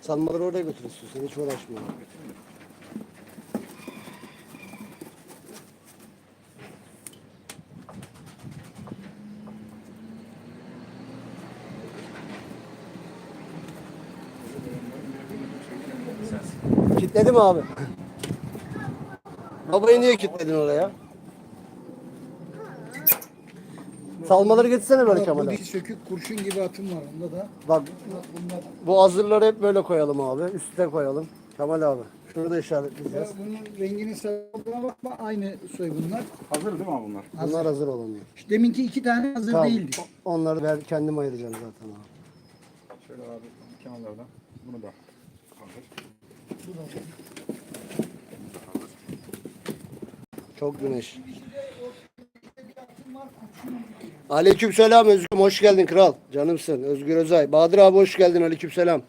Salmaları oraya götür istiyorsan hiç uğraşma. Kitledi mi abi? Babayı niye kilitledin oraya? Salmaları getirsene böyle Bak, Kemal'e. Bu bir sökük kurşun gibi atım var onda da. Bak bunlar. bu hazırları hep böyle koyalım abi. Üste koyalım. Kemal abi. Şunu da Ya işaretleyeceğiz. bunun renginin sarıldığına bakma aynı soy bunlar. Hazır değil mi abi bunlar? Bunlar hazır olanıyor. İşte deminki iki tane hazır Tamam. değildi. Onları ben kendim ayıracağım zaten abi. Şöyle abi kenarlardan. Bunu da hazır. Çok güneş. Aleyküm selam Özgür'üm hoş geldin kral. Canımsın Özgür Özay. Bahadır abi hoş geldin aleyküm selam.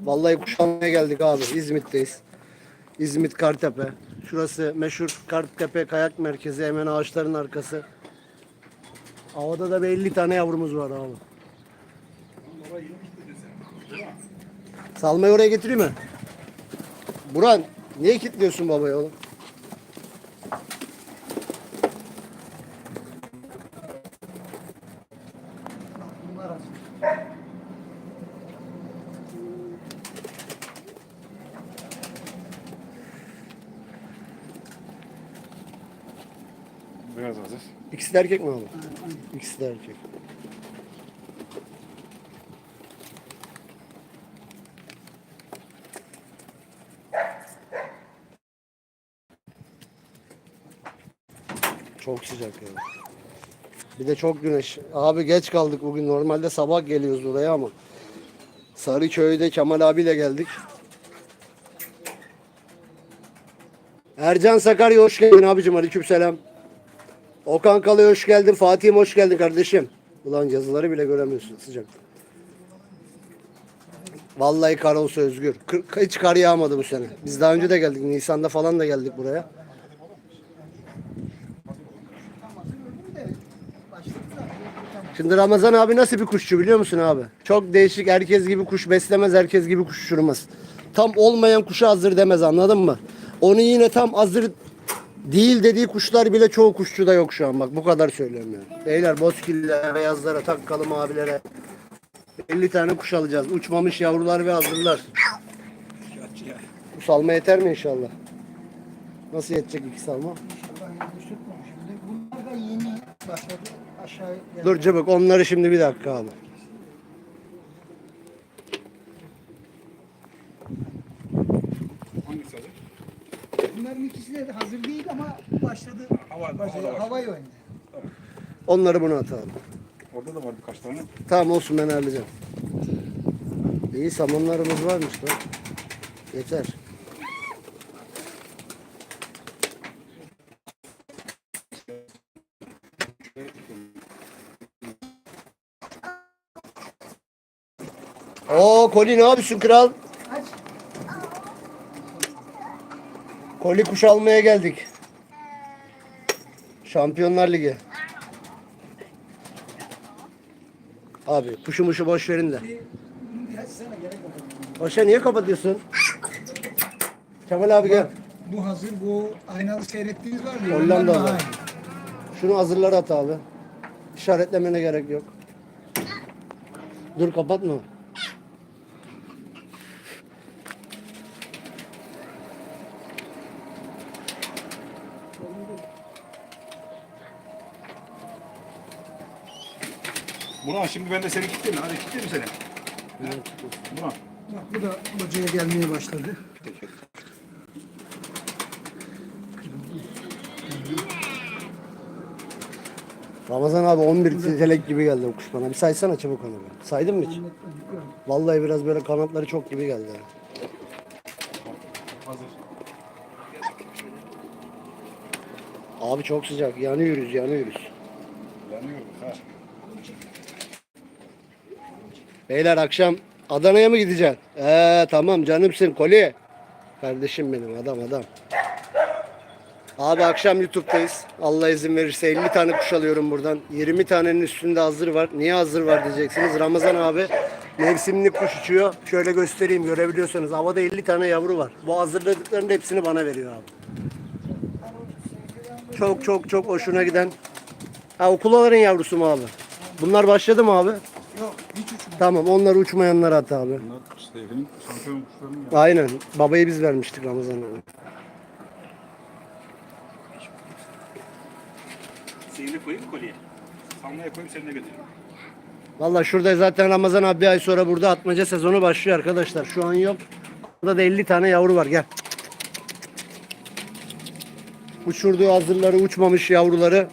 Vallahi kuş almaya geldik abi. İzmit'teyiz. İzmit Kartepe. Şurası meşhur Kartepe Kayak Merkezi. Hemen ağaçların arkası. Havada da bir 50 tane yavrumuz var abi. Salmayı oraya getireyim mi? Buran niye kilitliyorsun babayı oğlum? Biraz hazır. İkisi de erkek mi abi? İkisi de erkek. Çok sıcak ya. Bir de çok güneş. Abi geç kaldık bugün. Normalde sabah geliyoruz buraya ama. Sarıköy'de Kemal abiyle geldik. Ercan Sakarya hoş geldin abicim. Aleykümselam. Okan Kalı hoş geldin. Fatih'im hoş geldin kardeşim. Ulan yazıları bile göremiyorsun sıcak. Vallahi kar olsa özgür. Hiç kar yağmadı bu sene. Biz daha önce de geldik. Nisan'da falan da geldik buraya. Şimdi Ramazan abi nasıl bir kuşçu biliyor musun abi? Çok değişik. Herkes gibi kuş beslemez. Herkes gibi kuş uçurmaz. Tam olmayan kuşa hazır demez anladın mı? Onu yine tam hazır değil dediği kuşlar bile çoğu kuşçuda yok şu an bak bu kadar söylüyorum yani. Beyler bozkillere, beyazlara, takkalı mavilere 50 tane kuş alacağız. Uçmamış yavrular ve hazırlar. Bu salma yeter mi inşallah? Nasıl yetecek iki salma? Da. Dur çabuk onları şimdi bir dakika abi. Hangisi hazır? Bunların ikisi de hazır değil ama başladı. Hava- başladı. havada Hava yönde. Onları buna atalım. Orada da var birkaç tane. Tamam olsun ben halledeceğim. İyi samanlarımız varmış lan. Yeter. Oo Koli ne yapıyorsun kral? Koli kuş almaya geldik. Şampiyonlar Ligi. Abi kuşu muşu boş verin de. Paşa niye kapatıyorsun? Kemal abi gel. Bu hazır. Bu aynalı seyrettiğiniz var ya. Hollandalı. Şunu hazırlara at abi. İşaretlemene gerek yok. Dur kapatma. Buna şimdi ben de seni kilitleyeyim. Hadi kilitleyeyim seni. Bak bu da bacaya gelmeye başladı. Ramazan abi 11 telek gibi geldi o kuş bana. Bir saysana çabuk onu. bir. Saydın mı hiç? Vallahi biraz böyle kanatları çok gibi geldi. ha. Hazır. Abi çok sıcak. Yanıyoruz yanıyoruz. Yanıyoruz ha. Beyler akşam Adana'ya mı gideceksin? Ee tamam canımsın Koli. Kardeşim benim adam adam. Abi akşam YouTube'dayız. Allah izin verirse 50 tane kuş alıyorum buradan. 20 tanenin üstünde hazır var. Niye hazır var diyeceksiniz. Ramazan abi mevsimli kuş uçuyor. Şöyle göstereyim görebiliyorsanız. Havada 50 tane yavru var. Bu hazırladıklarının hepsini bana veriyor abi. Çok çok çok hoşuna giden. Ha okulaların yavrusu mu abi? Bunlar başladı mı abi? Tamam onlar uçmayanlar at abi. Bunlar işte evinin şampiyon kuşlarının ya. Aynen. Babayı biz vermiştik Ramazan abi. Seni koyayım mı kolye? Sanmaya koyayım seni de götüreyim. Valla şurada zaten Ramazan abi bir ay sonra burada atmaca sezonu başlıyor arkadaşlar. Şu an yok. Burada da 50 tane yavru var. Gel. Uçurduğu hazırları uçmamış yavruları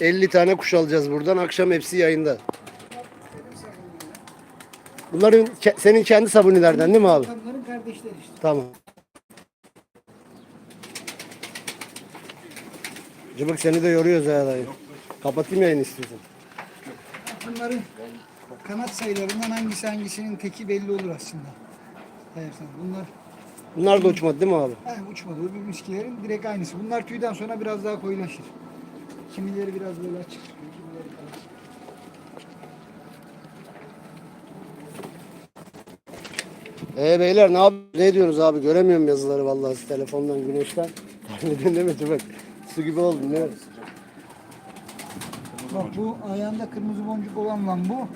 50 tane kuş alacağız buradan. Akşam hepsi yayında. Bunların ke- senin kendi sabunilerden değil mi abi? Bunların kardeşleri işte. Tamam. Cıbık seni de yoruyoruz ha dayı. Kapatayım yayını istiyorsan. Bunların kanat sayılarından hangisi hangisinin teki belli olur aslında. Hayır sen bunlar Bunlar da uçmadı değil mi abi? he, uçmadı. Bu miskilerin direkt aynısı. Bunlar tüyden sonra biraz daha koyulaşır. Kimileri biraz böyle açık Ee beyler ne yap ne diyorsunuz abi? Göremiyorum yazıları vallahi telefondan güneşten. Tahmin değil mi Cıbık? Su gibi oldu ne? Bak bu ayağında kırmızı boncuk olan lan bu.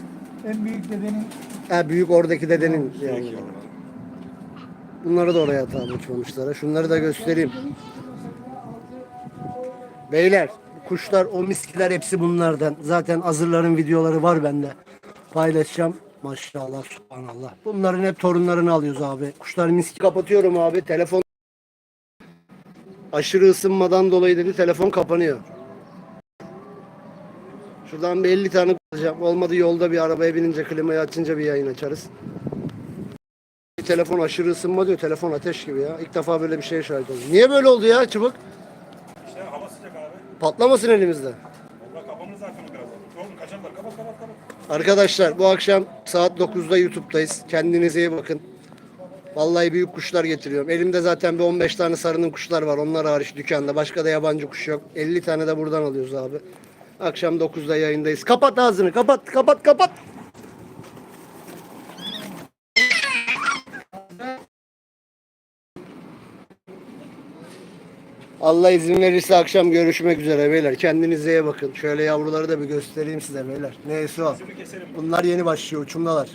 En büyük dedenin Ha büyük oradaki dedenin yavrular. Bunları da oraya atalım uçmamışlara. Şunları da göstereyim. Beyler kuşlar o miskiler hepsi bunlardan. Zaten hazırların videoları var bende. Paylaşacağım. Maşallah subhanallah. Bunların hep torunlarını alıyoruz abi. Kuşlar miski kapatıyorum abi. Telefon aşırı ısınmadan dolayı dedi telefon kapanıyor. Şuradan bir 50 tane alacağım. Olmadı yolda bir arabaya binince klimayı açınca bir yayın açarız. Bir telefon aşırı ısınma diyor. Telefon ateş gibi ya. İlk defa böyle bir şeye şahit oldum. Niye böyle oldu ya çubuk? İşte hava sıcak abi. Patlamasın elimizde. Valla kapanır zaten o birazdan. Oğlum kaçarlar. Kapat kapat kapat. Arkadaşlar bu akşam saat 9'da YouTube'dayız. Kendinize iyi bakın. Vallahi büyük kuşlar getiriyorum. Elimde zaten bir 15 tane sarının kuşlar var. Onlar hariç dükkanda. Başka da yabancı kuş yok. 50 tane de buradan alıyoruz abi. Akşam 9'da yayındayız. Kapat ağzını. Kapat, kapat, kapat. Allah izin verirse akşam görüşmek üzere beyler. Kendinize iyi bakın. Şöyle yavruları da bir göstereyim size beyler. Neyse o. Bunlar yeni başlıyor. Uçumdalar.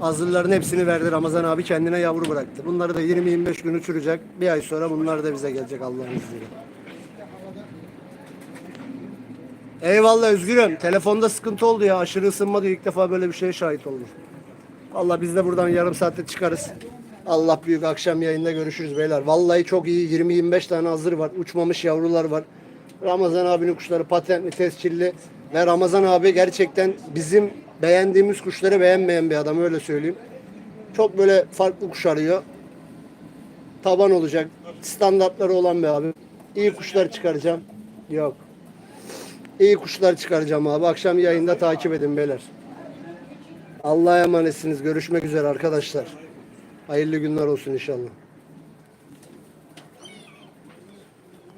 Hazırların hepsini verdi Ramazan abi kendine yavru bıraktı. Bunları da 20-25 gün uçuracak. Bir ay sonra bunlar da bize gelecek Allah'ın izniyle. Eyvallah Özgürüm. Telefonda sıkıntı oldu ya. Aşırı ısınma diyor. İlk defa böyle bir şeye şahit oldum. Allah biz de buradan yarım saatte çıkarız. Allah büyük akşam yayında görüşürüz beyler. Vallahi çok iyi. 20-25 tane hazır var. Uçmamış yavrular var. Ramazan abinin kuşları patentli, tescilli. Ve Ramazan abi gerçekten bizim beğendiğimiz kuşları beğenmeyen bir adam öyle söyleyeyim. Çok böyle farklı kuş arıyor. Taban olacak. Standartları olan bir abi. İyi kuşlar çıkaracağım. Yok. İyi kuşlar çıkaracağım abi. Akşam yayında takip edin beyler. Allah'a emanetsiniz. Görüşmek üzere arkadaşlar. Hayırlı günler olsun inşallah.